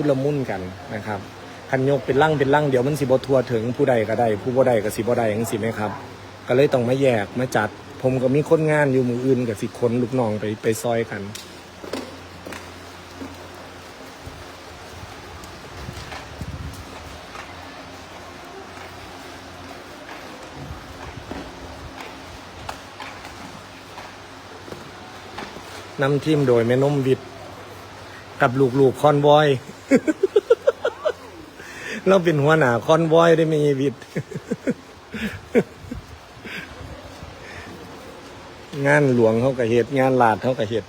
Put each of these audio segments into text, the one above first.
ชุดละมุนกันนะครับคันยกเป็นลั่งเป็นลั่งเดี๋ยวมันสิบทัวถึงผู้ใดก็ได้ ผู้บ่ได้ก็สิบ่ได้จังซี่ไหมครับ ก็เลยต้องมาแยกมาจัด ผมก็มีคนงานอยู่มืออื่นกับสิคนลูกน้องไปไปซอยกันนำทีมโดยแม่นมวิทย์กับลูกๆคอนวอย เราเป็นหัวหน้าคอนวอยได้ไหมวิทย์งานหลวงเขาก็เฮ็ดงานลาดเขาก็เฮ็ด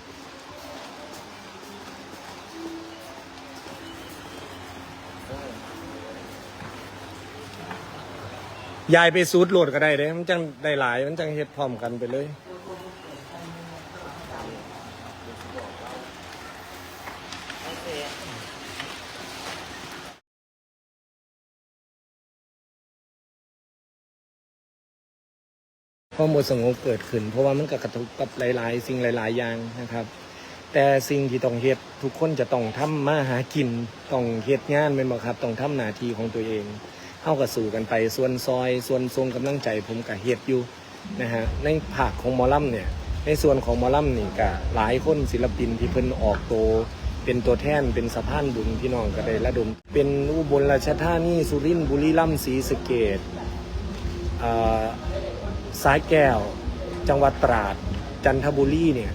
ยายไปซูดโหลดก็ได้เด้มันจังได้หลาย มันจังเฮ็ดพร้อมกันไปเลย ความบ่สงบเกิดขึ้น เพราะว่ามันก็กระทบกับหลาย ๆ สิ่งหลาย ๆ อย่างนะครับ แต่สิ่งที่ต้องเฮ็ดทุกคนจะต้องทำมาหากินต้องเฮ็ดงานเป็นบ่ครับต้องทำหน้าที่ของตัวเองเฮาก็สู่กันไปส่วนซอย ส่วนทรงกำลังใจผมก็เฮ็ดอยู่นะฮะในภาคของมอลำเนี่ยในส่วนของมอลำนี่ก็หลายคนศิลปินที่เพิ่นออกโตเป็นตัวแทนเป็นสะพานบุญพี่น้องก็ได้ระดม เป็นอุบลราชธานีสุรินทร์บุรีรัมย์ศรีสะเกษอ่า สายแก้ว จังหวัดตราด จันทบุรีเนี่ย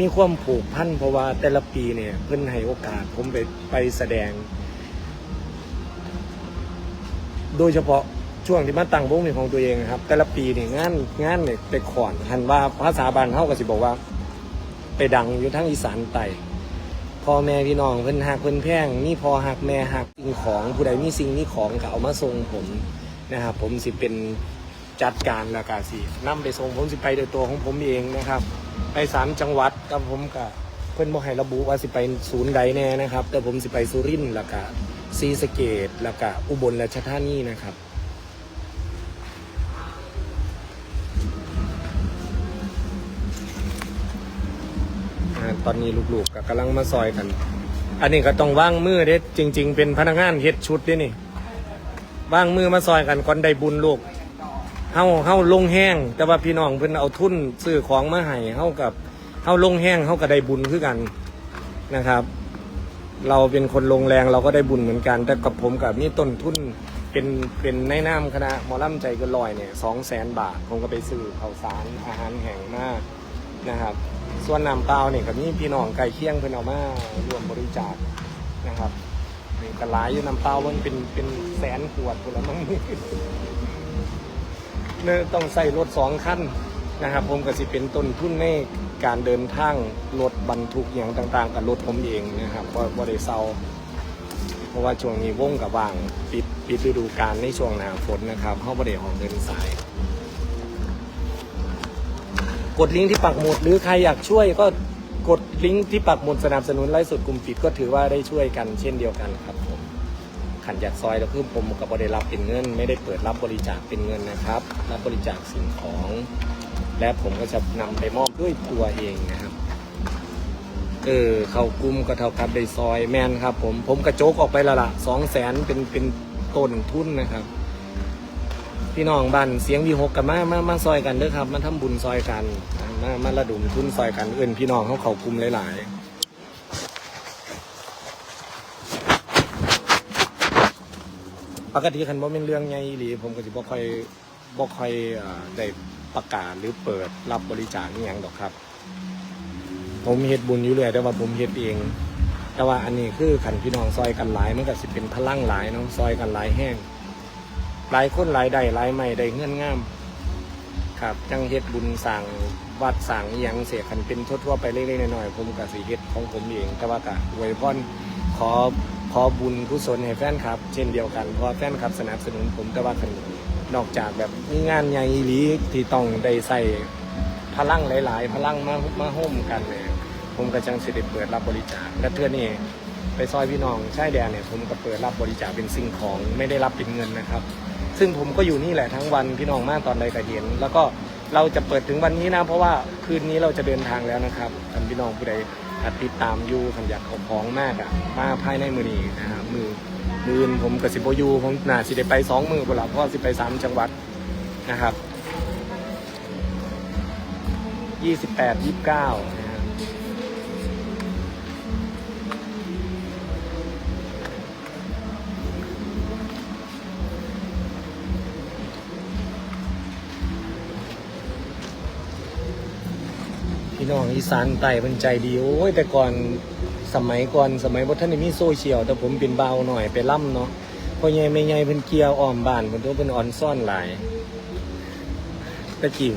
มีความผูกพันเพราะว่าแต่ละปีเนี่ย เพิ่นให้โอกาสผมไปไปแสดง โดยเฉพาะช่วงที่มาตั้งวงเป็นของตัวเองครับ แต่ละปีเนี่ยงานงานเนี่ยไปขอนหันว่าภาษาบาลเฮาก็สิบอกว่า ไปดังอยู่ทั้งอีสานใต้พ่อแม่พี่น้องเพิ่นหักเพิ่นแพงมีพอหักแม่หักสิ่งของผู้ใดมีสิ่งมีของก็เอามาส่งผมนะครับ ผมสิเป็น จัดการแล้วก็สินำไปส่งผมสิไปโดยตัวของผมเองนะครับ ไปสามจังหวัดกับผมกับเพื่อนบอกให้ระบุว่าสิไปศูนย์ใดแน่นะครับ แต่ผมสิไปสุรินทร์แล้วก็ศรีสะเกดแล้วก็อุบลราชธานีนะครับตอนนี้ลูกๆก็กำลังมาซอยกัน อันนี้ก็ต้องว่างมือเด้จริง ๆ เป็นพนักงานเฮ็ดชุดด้นี่ว่างมือมาซอยกันก่อนได้บุญลูก เฮาเฮาลงแห้ง แต่ว่าพี่น้องเพิ่นเอาทุนซื้อของมาให้เฮากับเฮาลงแห้งเฮาก็ได้บุญคือกันนะครับ เราเป็นคนลงแรงเราก็ได้บุญเหมือนกัน แต่กับผมกับนี่ต้นทุนเป็นเป็นในนามคณะหมอลำใจเกันลอยเนี่ยสองแสนบาทผมก็ไปซื้อข้าวสารอาหารแห้งมากนะครับ ส่วนน้ำเปล่าเนี่ยกับนี่พี่น้องไก่เคียงเพิ่นเอามารวมบริจาคนะครับนี่กระหลายอยู่น้ำเปล่ามันเป็นเป็นแสนขวดคนละมั้ง เนี่ยต้องใส่รถสองคันนะครับผมก็สิเป็นต้นทุนในการเดินทางรถบรรทุกอย่างต่าง ๆ กับรถผมเองนะครับว่าว่าได้เซาเพราะว่าช่วงนี้วงกับว่างปิดปิดฤดูกาลในช่วงหน้าฝนนะครับเข้าประเดี๋ยวของเดินสาย กดลิงก์ที่ปักหมุดหรือใครอยากช่วยก็กดลิงก์ที่ปักหมุดสนับสนุนไลฟ์สดกลุ่มปิดก็ถือว่าได้ช่วยกันเช่นเดียวกันครับ ขันอยากซอยแล้วคือผมกับบได้รับเป็นเงิน ไม่ได้เปิดรับบริจาคเป็นเงินนะครับ รับบริจาคสิ่งของ และผมก็จะนำไปมอบด้วยตัวเองนะครับเออเขากุ้มก็เท่ากับได้ซอยแมนครับ ผมผมกระโจกออกไปละละสองแสนเป็นเป็นต้นทุนนะครับ พี่น้องบ้านเสียงวีหกกับมามามาซอยกันเด้อครับ มาทำบุญซอยกันมามาระดมทุนซอยกันเอื่นพี่น้องเขาเขากลุ้มหลายๆ ปกติคันว่าเป็นเรื่องใหญ่อีหลีผมก็สิบ่ค่อยบ่ค่อยอ่าได้ประกาศหรือเปิดรับบริจาคอหย่างดอกครับ ผมเฮ็ดบุญอยู่เรื่อยแต่ว่าผมเฮ็ดเอง แต่ว่าอันนี้คือขันพี่น้องซอยกันหลายมันก็สิเป็นพลังหลายเนาะซอยกันหลายแห้งหลายคนหลายได้หลายไม่ได้เงื่อนง่ามครับจังเฮ็ดบุญสั่งวัดสั่งอหยังเสียคันเป็นทั่วๆไปเล็กๆน้อยๆผมก็สิเฮ็ดของผมเอง แต่ว่าก็อวยพรขอ ขอบุญกุศลให้แฟนครับ เช่นเดียวกันเพราะแฟนครับสนับสนุนผมแต่ว่าคันนอกจากแบบมีงานใหญ่อีหลีที่ต้องได้ใส่พลังหลาย ๆ พลังมามาห่มกันเนี่ยผมก็จังสิได้เปิดรับบริจาคและเทื่อนี้ไปซอยพี่น้องชายแดนเนี่ยผมก็เปิดรับบริจาคเป็นสิ่งของไม่ได้รับเป็นเงินนะครับ ซึ่งผมก็อยู่นี่แหละทั้งวันพี่น้องมากตอนใดก็เห็น แล้วก็เราจะเปิดถึงวันนี้นะ เพราะว่าคืนนี้เราจะเดินทางแล้วนะครับท่านพี่น้องผู้ใด ก็ติดตามอยู่คันอยากเอาของมากอะมาภายในมือนี้นะครับมือมือนผมกับสิบโยูผมน่าสิได้ไปสองมือบุหลาเพราะว่อสิไปสามจังหวัดนะครับยี่สิบแปดยี่สิบเก้าี่น้องอีสานใต้เป็นใจดี โอ้ย แต่ก่อนสมัยก่อนสมัยบ่ท่านได้มีโซเชียลแต่ผมเป็นเบาหน่อยไปล่ำเนาะพ่อใหญ่แม่ใหญ่เพิ่นเกี่ยวอ้อมบ้านเพิ่นตัวเพิ่นอ่อนซ่อนหลายตะกี้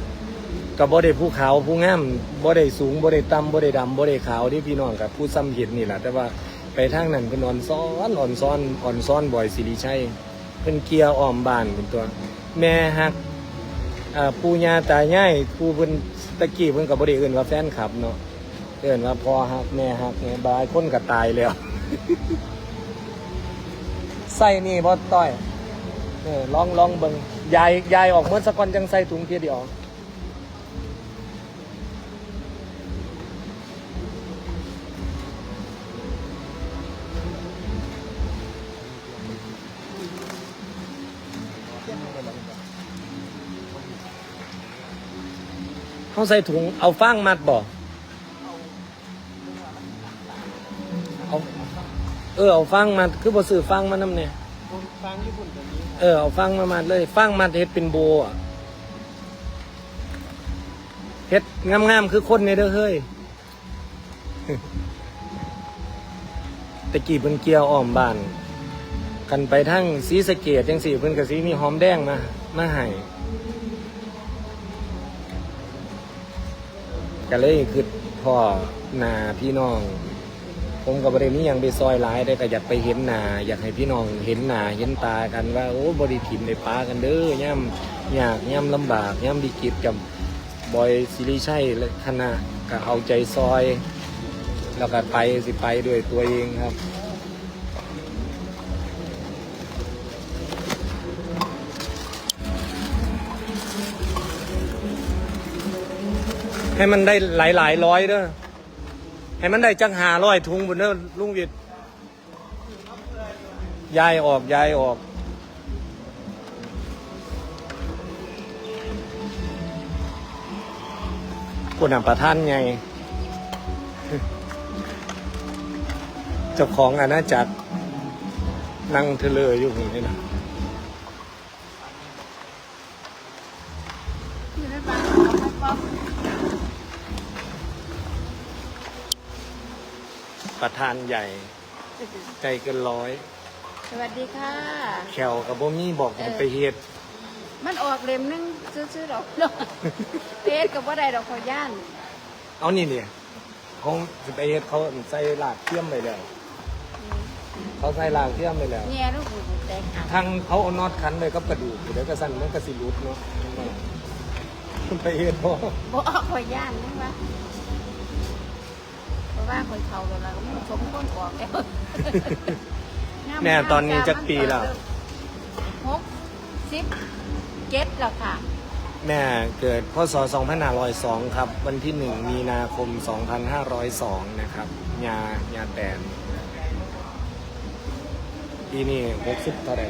ก็บ่ได้ผู้ขาวผู้งามบ่ได้สูงบ่ได้ต่ำบ่ได้ดำบ่ได้ขาวที่พี่น้องกับผู้ซ้ำเห็นนี่แหละแต่ว่าไปทางนั้นเพิ่นอ่อนซ้อนอ่อนซ้อนอ่อนซ้อนบ่อยสิริชัยเพิ่นเกี่ยวอ้อมบ้านเป็นตัว แม่ฮักอ่าปู่ย่าตายายผู้เพิ่น ตะกี้เพิ่นกับบริเอื่นว่าแฟนคลับเนาะเอินว่าพ่อฮักแม่ฮักเนี่ยบายคนก็ตายแล้ว ใส่นี่บ่ต้อยเออลองลองเบิ่งยายยายออกเมื่อสักก่อนจังใส่ถุงเทียเดียว เขาใส่ถุงเอาฟางมัดบ่เอาเออเอาฟางมัดคือบ่ซื้อฟางมานำเนี่ยฟังญี่ปุ่นแบบนี้เออเอาฟังมามัดเลยฟังมัดเฮ็ดเป็นโบอะเฮ็ดงามๆคือคนในเด้อเฮ้ยตะกี้เพิ่นเกี่ยวอ้อมบ้าน กันไปทั้งสีสะเกดจังสี่เพิ่นก็สิมีหอมแดงมามาให้ ก็เลยคือพ่อหนาพี่น้อง ผมกับบริเวณนี้ยังไปซอยร้ายได้ก็อยากไปเห็นหนาอยากให้พี่น้องเห็นหนาเห็นตากันว่าโอ้บริถิ่มได้ปากันเด้อย่ำยากย่ำลำบากย่ำวิกฤตกับบอยซิริชัยและคณะก็เอาใจซอย แล้วก็ไปสิไปด้วยตัวเองครับ ให้มันได้หลายหลายร้อยเด้อให้มันได้จังหาร้อยถุงบนเด้อลุงวิทย์ย้ายออกย้ายออก คุณอะประท่านไงเจ้าของอาณาจักรนั่งเทเลออยู่ตรงนี้นะอยู่ในบ้านของแม่ป๊ ปประธานใหญ่ ใจเกินร้อยสวัสดีค่ะ แขวกับบ่มีบอกให้ไปเฮ็ดมันออกเล่มหนึงซื้อๆดอกเนาะเทศกับว่าใดดอกขอย่าน เอานี่เนี่ยเขาสิไปเฮ็ดเขาใส่ลากเทียมไปแล้ว เขาใส่ลากเทียมไปแล้วแง่ลูกหูแตกหักทางเขาเอาน็อตคันเลยกับกระดูกเดี๋ยวก็สั่นมันก็สิรุดเนาะมันไปเฮ็ดบ่บ่ออกขอย่านนะวะเพ ราะว่าคนเขากันแล้วมันสมก้นออกแล้วแม่ตอนนี้จักปีแล้ว หกสิบเจ็ดแล้วค่ะ แม่เกิดพศ2502 ครับ วันที่ 1 มีนาคม 2502 นะครับยายาแตนปีนี้60เท่าไหร่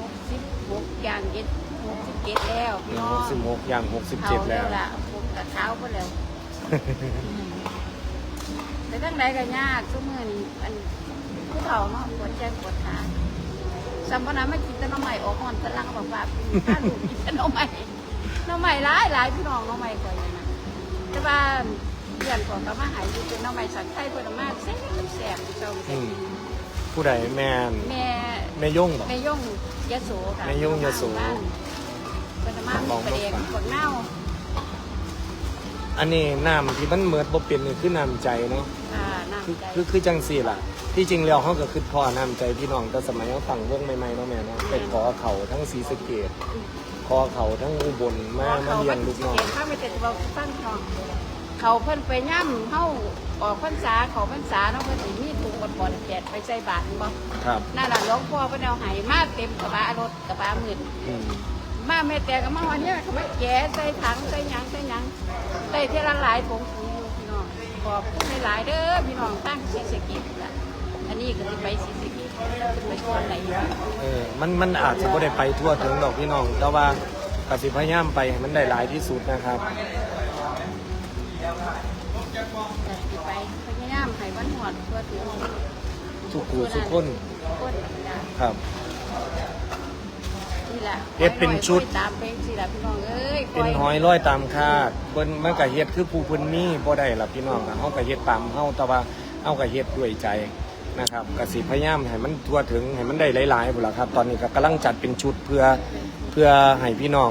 หกสิบหกอย่างเจ็ดหกสิบเจ็ดแล้วพี่น้อง66อย่าง เขา67 แล้แล้วว ล่ะผมกับเท้าก็แล้ว แต่ทั้งใดก็ยากทุกมื้อนี้อันผู้เฒ่าเนาะปวดแจ้งปวดขาสัมปนาไม่กินแต่หน้ำใหม่ออกหอนตะลังบอกว่าถ้าลูกกินแต่หน้ำใหม่หน้ำใหม่หลายหลายพี่น้องหน้ำใหม่ก่อนเลยนะแต่ว่าเดือนก่อนก็มาหายอยู่เป็นหน้ำใหม่สันไทยเพิ่นเอามาแซ่บแซ่บเจ้าอืมผู้ใดแม่นแม่แม่ย่งบอกแม่ย่งยะโสค่ะแม่ย่งยโสบ้านเพิ่นเอามามีประเด็นกดเน่า อันนี้น้ำที่มันเหมือดบ่เป็นนี่คือน้ำใจเนาะอ่าคือน้ำใจคือคือจังสี่ล่ะ ที่จริงแล้วเขาก็คือพ่อน้ำใจพี่น้องแต่สมัยเขาฝั่งวงใหม่ๆเนาะแม่เนาะไปขอเขาทั้งศรีสะเกดขอเขาทั้งอุบลมามาเลี้ยงลูกน้องเห็นข้าไปแต่เราตั้งน้องเขาเพิ่นไปย่ำเฮาออกพรรษาเขาพรรษาเนาะเพิ่นสิมีถุงบดบดแจกไปใส่บาตรบ่ครับนั่นล่ะหลวงพ่อเพิ่นเอาให้มาเต็มกระบะรถกระบะมืดอืม มาแม่แต่ก็มาวันนี้เขามาแกะใส่ถังใส่หยังใส่หยังใส่เท่าละหลายถุงถุงอยู่พี่น้องขอบคุณหลายๆเด้อพี่น้องตั้งศรีสะเกษล่ะอันนี้ก็สิไปศรีสะเกษจะไปชวนไหนอยู่เออมันมันอาจจะไม่ได้ไปทั่วถึงดอกพี่น้อง แต่ว่ากสิพยายามไปให้มันได้หลายที่สุดนะครับแต่สิไปพยายามให้วันหอดตัวถึงทุกคู่ทุกคนคนจ้ะครับ นี่แหละเฮ็ดเป็นชุด ตามเพลงสิล่ะพี่น้องเอ้ยเป็นหอยร้อยตามคาดเพิ่นมันก็เฮ็ดคือผู้เพิ่นมีบ่ได้ล่ะพี่น้องอะเฮาก็เฮ็ดตามเฮาแต่ว่าเฮาก็เฮ็ดด้วยใจนะครับก็สิพยายามให้มันทั่วถึงให้มันได้หลายๆพุ่นล่ะครับ ตอนนี้ก็กำลังจัดเป็นชุดเพื่อเพื่อให้พี่น้อง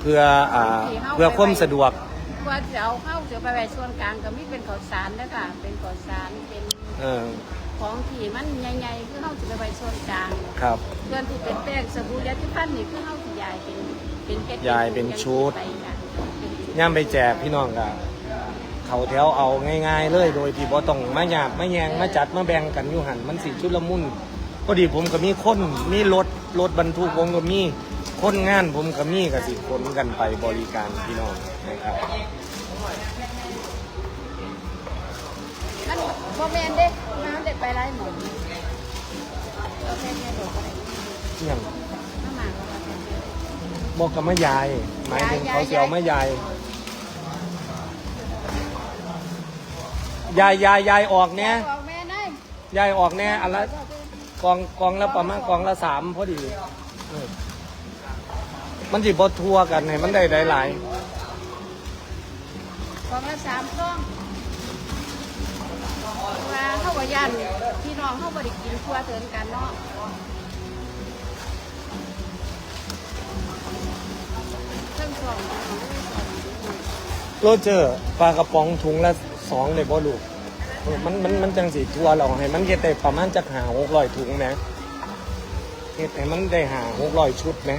เพื่ออ่าเพื่อความสะดวกว่าจะเอาเข้าจะไปไว้ส่วนกลางก็มีเป็นข้าวสารนะค่ะเป็นข้าวสารเป็น เออ ของที่มันใหญ่ๆคือเข้าจะไปไว้ส่วนกลางครับเพื่อนที่เป็นแป้งสบู่ยาที่พันนี่คือเข้าที่ยายเป็นเป็นเพชรยายเป็นชุด ไปค่ะเป็นชุดย่ามไปแจกพี่น้องก็เขาแถวเอาง่ายๆเลยโดยที่บ่ต้องมาหยาบมาแยงมาจัดมาแบ่งกันอยู่หันมันสิชุดละมุนพอดีผมก็มีคนมีรถรถบรรทุกผมก็มีคนงานผมก็มีก็สิขนกันไปบริการพี่น้องนะครับ มันโมเมนเด้น้ำเด็ด ไปไล่หมดเราแค่แค่ดอกอะไรเที่ยงน้ำหมากก็มาแค่แค่บอกกับแม่ยาย หมายถึงเขาเสียวแม่ยาย ยายยายยายออกเนี้ยบอกแม่ได้ยายออกเนี้ยอันละกองกองละประมาณกองละสามพอดีเออมันสิบอทัวกันให้มันได้หลายของละสามซอง ว่าเข้ากับยันพี่น้องเข้าบริกินทั่วเถินกันเนาะเครื่องสองๆโรเจอร์ปลากระป๋องถุงละสองเลยบ่ลูกเออมันมันมันจังสีทัวเราให้มันเก็ดได้ประมาณจักหาหกร้อยถุงไหมเก็ดให้มันได้หาหกร้อยชุดไหม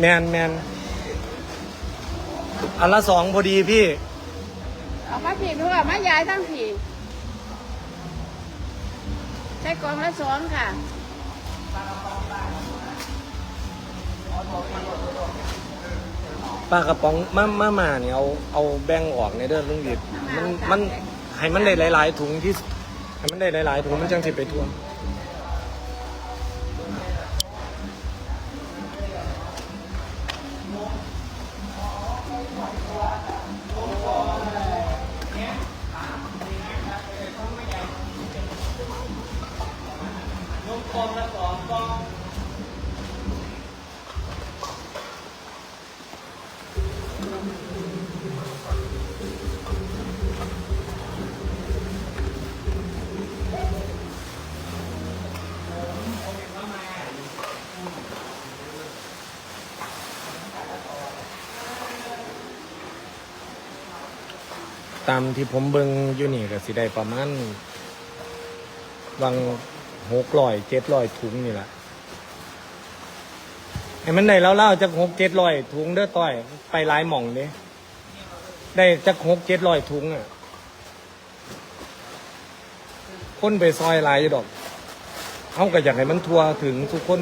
แมนแมน อันละสองพอดีพี่ เอามาผีด้วยมายายทั้งผีใช้กล่องละสองค่ะ ปลากระป๋องมามามาเนี่ยเอาเอาแบ่งออกในเด้อลุงดิดมันมันให้มันได้หลาย ๆ ถุงที่ให้มันได้หลาย ๆ ถุงมันจังสิไปทั่ว กองละสองกอง ตามที่ผมเบิ่งอยู่นี่ก็สิได้ประมาณวังหกร้อยเจ็ดร้อยถุงนี่แหละให้มันได้แล้วเล่าจากหกเจ็ดร้อยถุงเด้อต้อย ไปหลายหม่องเด้ได้จากหกเจ็ดร้อยถุงอะคนไปซอยหลายอยู่ดอกเขาก็อยากให้มันทัวถึงทุกคน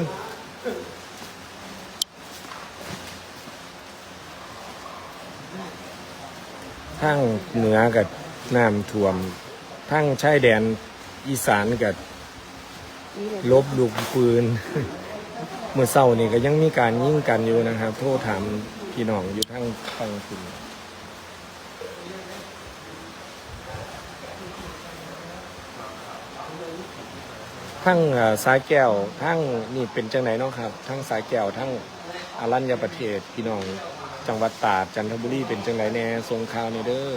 ทั้งเหนือกับน้ำท่วม ทั้งชายแดนอีสานกับลบลูกปืน เมื่อเศร้านี่ก็ยังมีการยิ่งกันอยู่นะครับ โทษถามพี่น้องอยู่ทั้งฟังคุณทั้งสายแก้วทั้งนี่เป็นจังไหนเนาะครับ ทั้งสายแก้วทั้งอารัญญประเทศพี่น้อง จังหวัดตราดจันทบุรีเป็นจังไรแน่ทรงข่าวในเด้อ